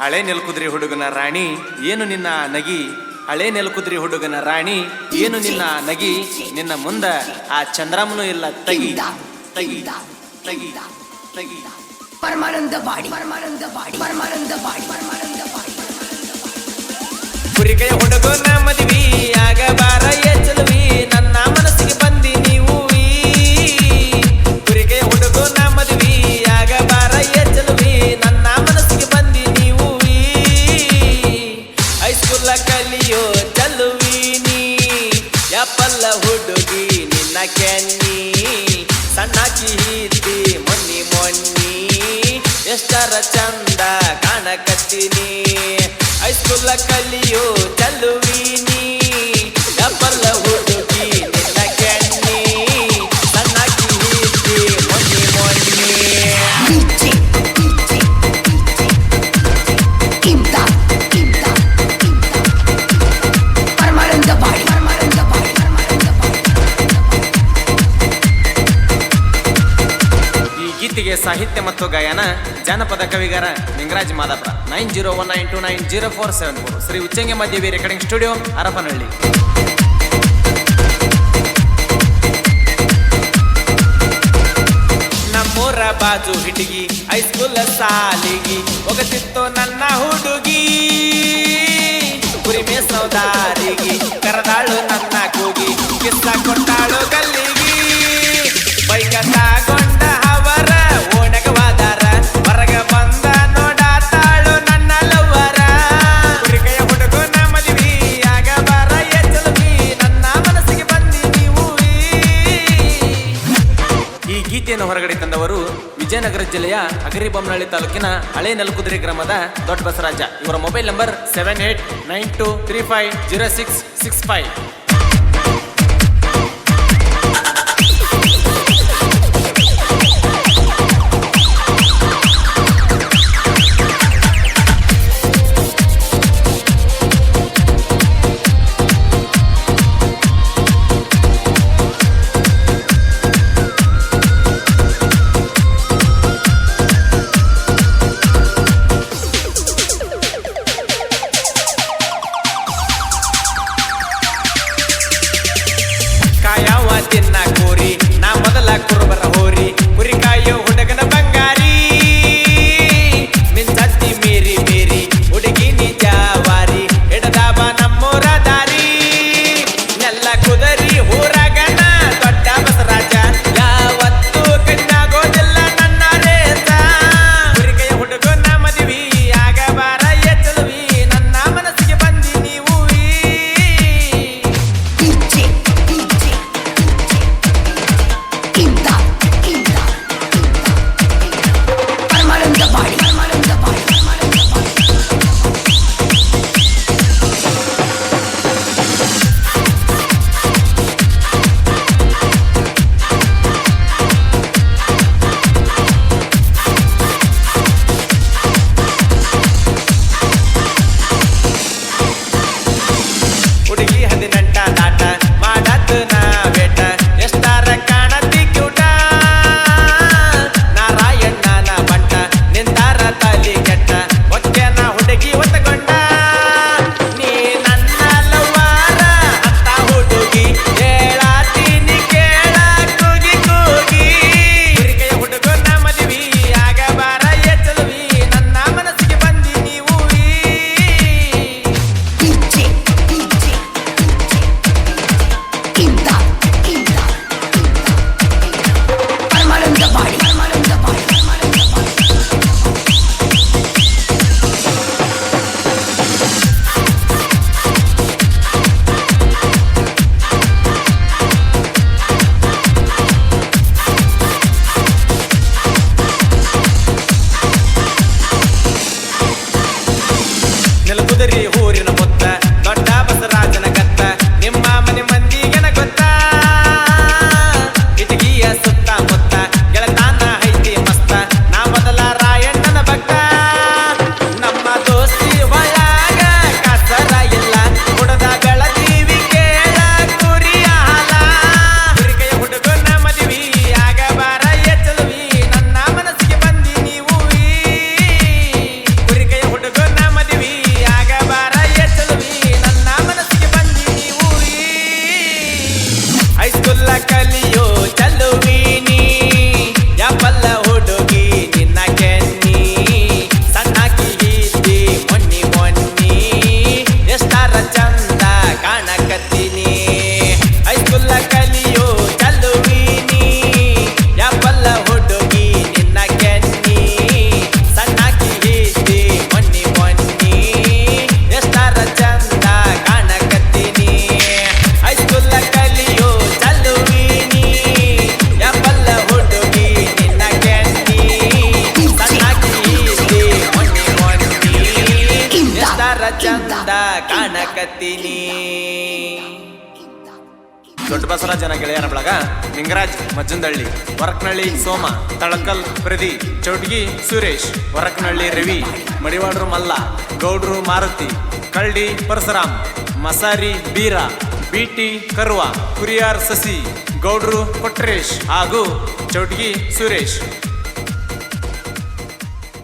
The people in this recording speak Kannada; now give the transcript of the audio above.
ಹಳೆ ನೆಲ್ಕುದ್ರಿ ಹುಡುಗನ ರಾಣಿ ಏನು ನಿನ್ನ ನಗಿ? ಹಳೆ ನೆಲ್ಕುದ್ರಿ ಹುಡುಗನ ರಾಣಿ ಏನು ನಿನ್ನ ನಗಿ? ನಿನ್ನ ಮುಂದ ಆ ಚಂದ್ರಮನು ಇಲ್ಲ ತಗಿ. ತಗಿ. ತಗಿ. ತಗಿ. ಪರಮಾನಂದ ಬಾಡಿ. ಪರಮಾನಂದ ಬಾಡಿ. ಪರಮಾನಂದ ಬಾಡಿ. ಪರಮಾನಂದ ಬಾಡಿ. ಹುಡುಗನ ಮದ್ವಿ ಆಗಬಾರ ಕಲಿಯೋ ಚಲುವಿ ನೀ ಯಪ್ಪಲ್ಲ ಹುಡುಗಿ ನಿನ್ನ ಕೆನ್ನಿ ಸಣ್ಣಾಕಿ ಹೀತಿ ಮೊನ್ನಿ ಮೊನ್ನಿ, ಎಷ್ಟರ ಚಂದ ಕಾಣಕತ್ತೀನಿ. ಹೈಸ್ಕೂಲ ಕಲಿಯೋ ಚಲುವಿ ಗೀತೆಗೆ ಸಾಹಿತ್ಯ ಮತ್ತು ಗಾಯನ, ಜಾನಪದ ಕವಿಗಾರ Lingaraj Madappa. Nine zero one nine two nine zero four seven four Shri Uchangi ಮಧ್ಯವಿ recording studio, Harapanahalli. ನಮ್ಮೂರ ಬಾಜು ಹಿಟಿಗಿ ಹೈಸ್ಕೂಲ್ ಸಾಲಿಗಿ, ಒಗತಿತ್ತು ನನ್ನ ಹುಡುಗಿ. ಕುರಿಮೆ ಸೌದಾರಿಗೆ ಕರೆದಾಳು ಹೊರಗಡೆ ತಂದವರು ವಿಜಯನಗರ ಜಿಲ್ಲೆಯ ಅಗರಿಬೊಮ್ಮನಹಳ್ಳಿ ತಾಲೂಕಿನ ಹಳೆ ನಲ್ಕುದ್ರಿ ಗ್ರಾಮದ ದೊಡ್ಡ ಬಸರಾಜ ಇವರ mobile number seven eight nine two three five zero six six five ತಿನ್ನ ಕೋರಿ ನಾ ಮೊದಲ ಕುರುಬರ ಹೋರಿ. ಹಾಡಕತ್ತೀನಿ ದೊಡ್ಡ ಬಸವರಾಜನ ಗೆಳೆಯರ ಬಳಗ ನಿಂಗರಾಜ್ ಮಜ್ಜಂದಳ್ಳಿ ವರಕ್ನಳ್ಳಿ ಸೋಮ, ತಳಕಲ್, ಪ್ರದಿ, ಚೌಟ್ಗಿ, ಸುರೇಶ್ ವರಕ್ನಳ್ಳಿ ರವಿ ಮಡಿವಾಡ್ರು ಮಲ್ಲ, ಗೌಡ್ರು ಮಾರುತಿ, ಕಳ್ಳಿ, ಪರಶುರಾಮ್, ಮಸಾರಿ, ಬೀರ, ಬಿಟಿ, ಕರ್ವ, ಕುರಿಯಾರ್, ಸಸಿ, ಗೌಡ್ರು ಕೊಟ್ರೇಶ್ ಹಾಗೂ ಚೌಟ್ಗಿ, ಸುರೇಶ್.